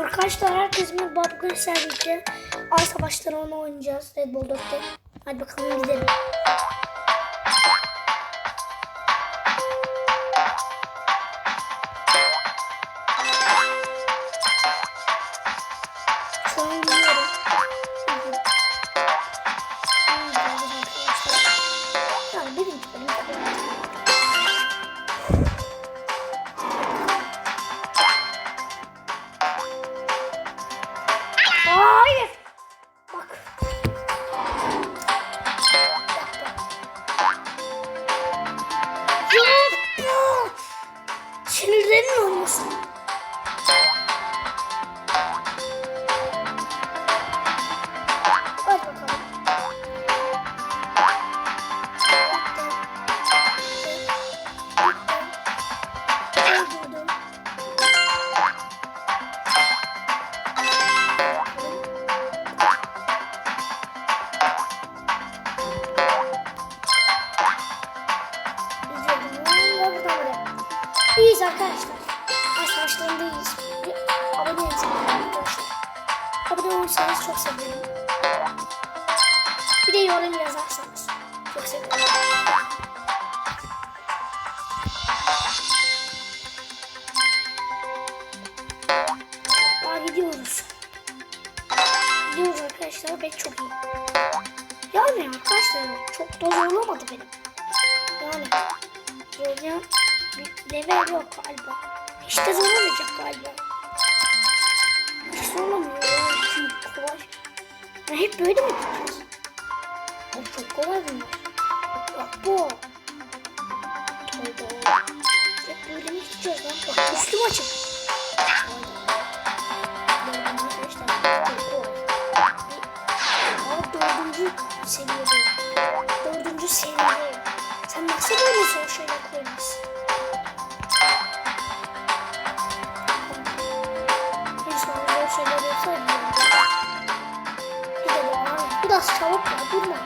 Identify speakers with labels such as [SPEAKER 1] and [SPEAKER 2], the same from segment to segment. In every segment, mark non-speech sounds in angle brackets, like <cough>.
[SPEAKER 1] Arkadaşlar herkes mi bugün servisce Ay Savaşları onu oynayacağız Red Bull 4'te. Hadi bakalım gidelim. Thank you. Zorlamadı benim. Yani zorlayan bir level yok galiba. Hiç de zorlamayacak galiba. Hiç zorlamıyor ya. Çünkü kolay. Ya hep böyle mi gideceğiz? Abi çok kolay bunlar. Bak bu. Tövbe. Hep böyle mi gideceğiz lan? Bak üstüm açık. Çok dördüncü seviyede. Dördüncü seviyede. Sen nasıl böyle zor şeyler koymasın? Bir yapsaydı. Gidelim abi. Biraz çabuk ya durma.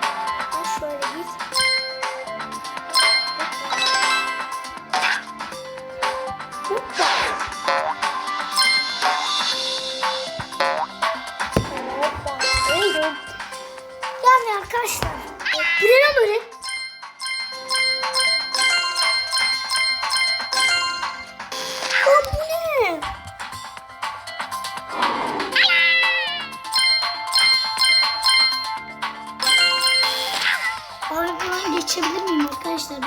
[SPEAKER 1] Geçebilir miyim arkadaşlar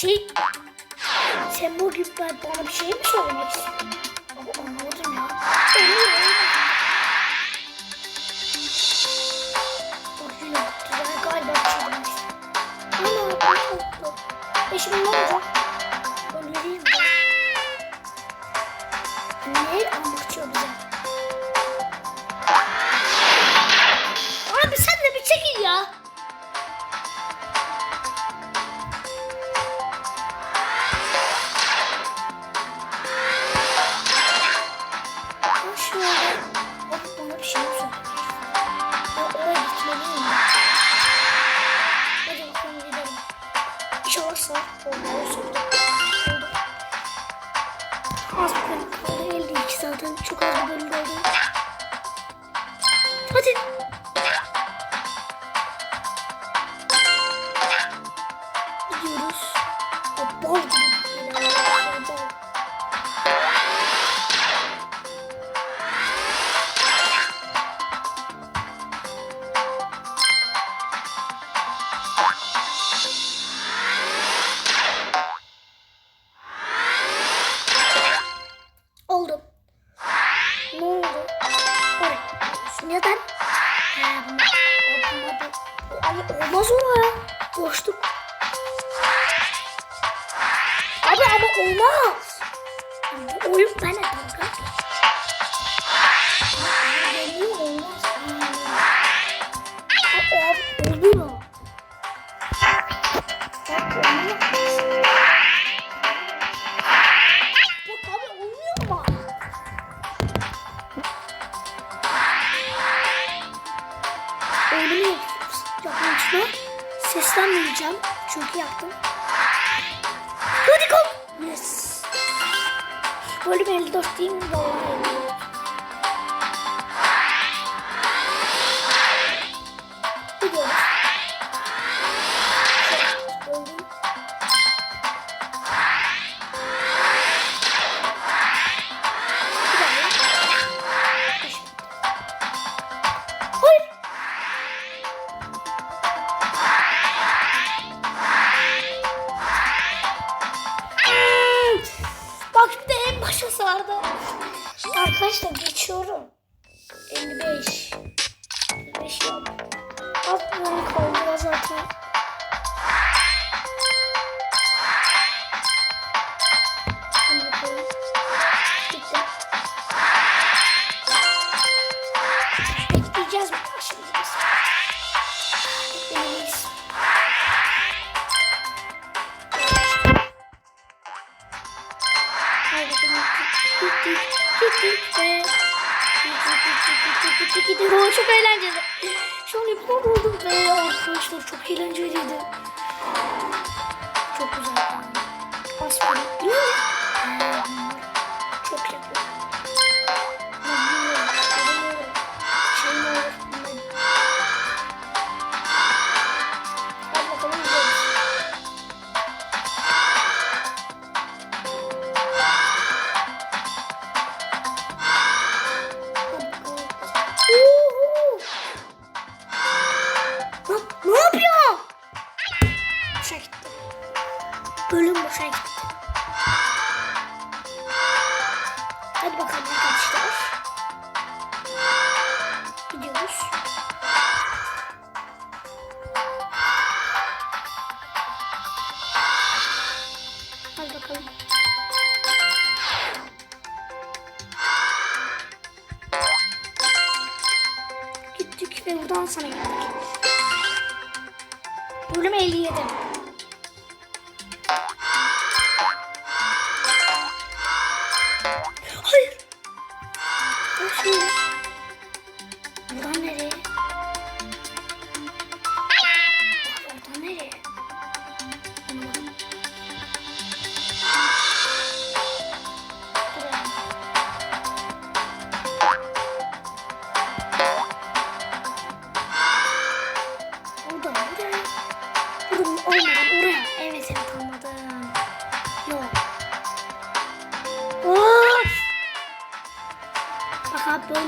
[SPEAKER 1] şey... Sen bugün ben bana bir şey mi? Ama anlamadım ya. Bak yine galiba bir şey demek istiyor. Ama oldu. E şimdi ne olacak? Bol gibi. Oldu. Ne oldu? Neden? Olmadı. Ay olmaz o ya. Boşluk. ama olmaz. Oyun bana dalga. Ölümü yapmıştım. Seslenmeyeceğim çünkü yaptım. Hadi kom. Vuelve el 2 tiene çok eğlenceliydi. Hadi bakalım arkadaşlar. Gidiyoruz. Hadi bakalım. Gittik ve buradan sana geldik. Bölüm 57.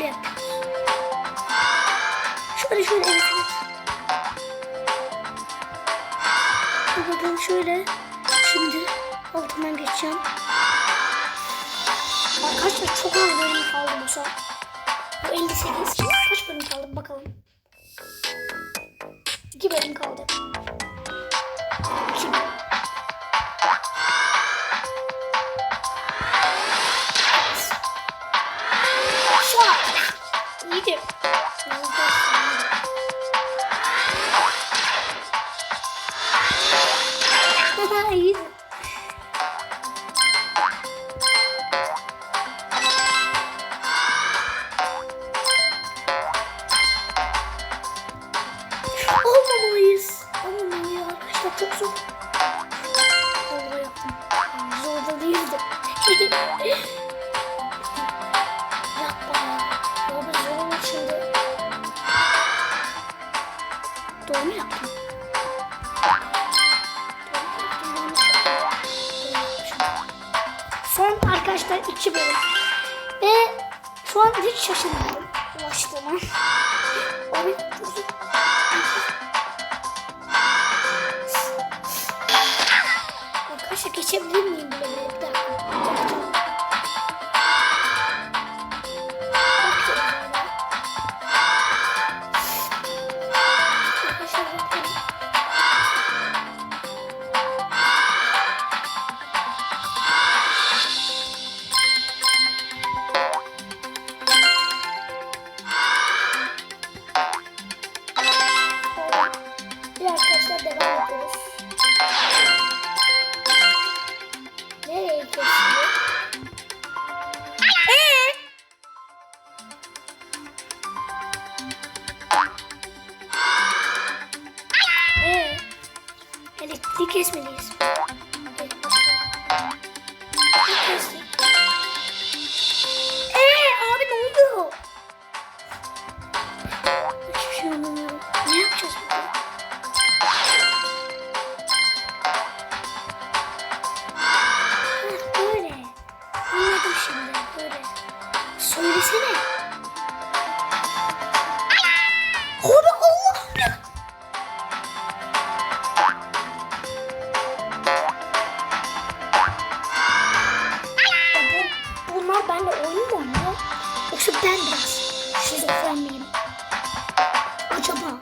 [SPEAKER 1] şöyle yapıyoruz. Şöyle şöyle eritiriz. Bakın şöyle. Şimdi altından geçeceğim. Arkadaşlar çok az bölüm kaldı bu saat. Bu 58. Kaç bölüm kaldı bakalım. 2 bölüm kaldı. Olmamalıyız. Olmamalıyız arkadaşlar çok zor. Zorla yaptım. Zorda <laughs> değildi. Yapma ya. Baba zor olur şimdi. Doğru mu yaptım? Son arkadaşlar iki bölüm. Ve şu an hiç şaşırmadım ulaştığıma. Yoksa ben biraz şizofren miyim? Acaba?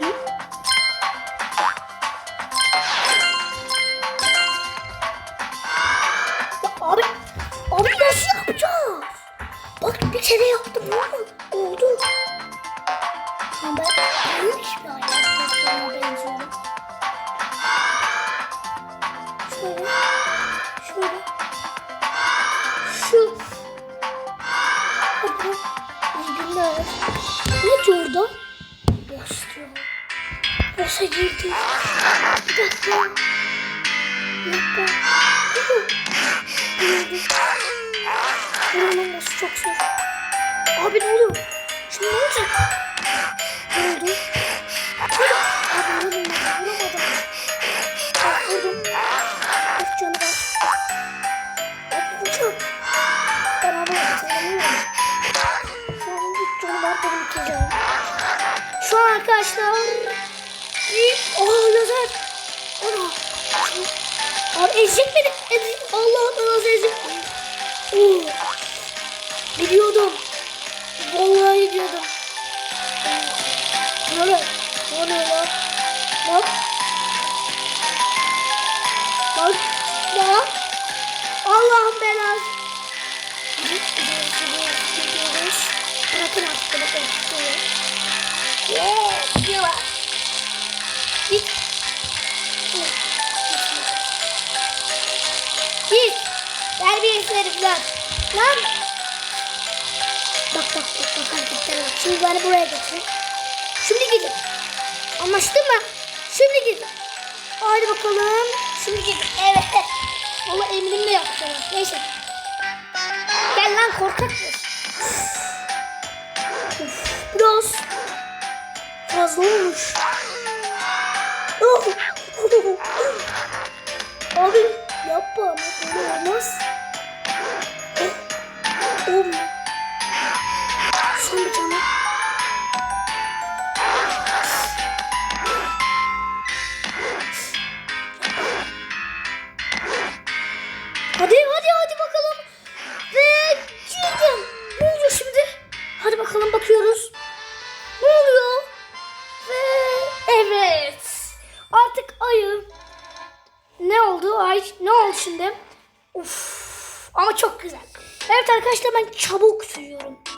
[SPEAKER 1] Hı? Ya abi, abi nasıl yapacağız? Bak bir kere yaptım olmadı. Oldu. An ben yanlış bir hayatına benziyorum. Şöyle, şöyle, Diyor orada? Boş diyor. Boşa girdi. Bir dakika. Bir dakika. Buranın olması çok zor. Abi ne oluyor? Şimdi ne olacak? Ne oldu? İki canım. Şu an arkadaşlar. Oha lazer. Ana. Abi ezecek beni. Ezecek. Ben nasıl ezecek. Oo. Biliyordum. Vallahi biliyordum. Ne oluyor? Ne oluyor lan? Anlaştın mı? Şimdi gidin. Hadi bakalım. Şimdi gidin. Evet. Valla emrimle yaptım. Neyse. Gel lan korkak Biraz fazla olmuş. Oh. Abi yapma böyle olmaz. Olmuyor.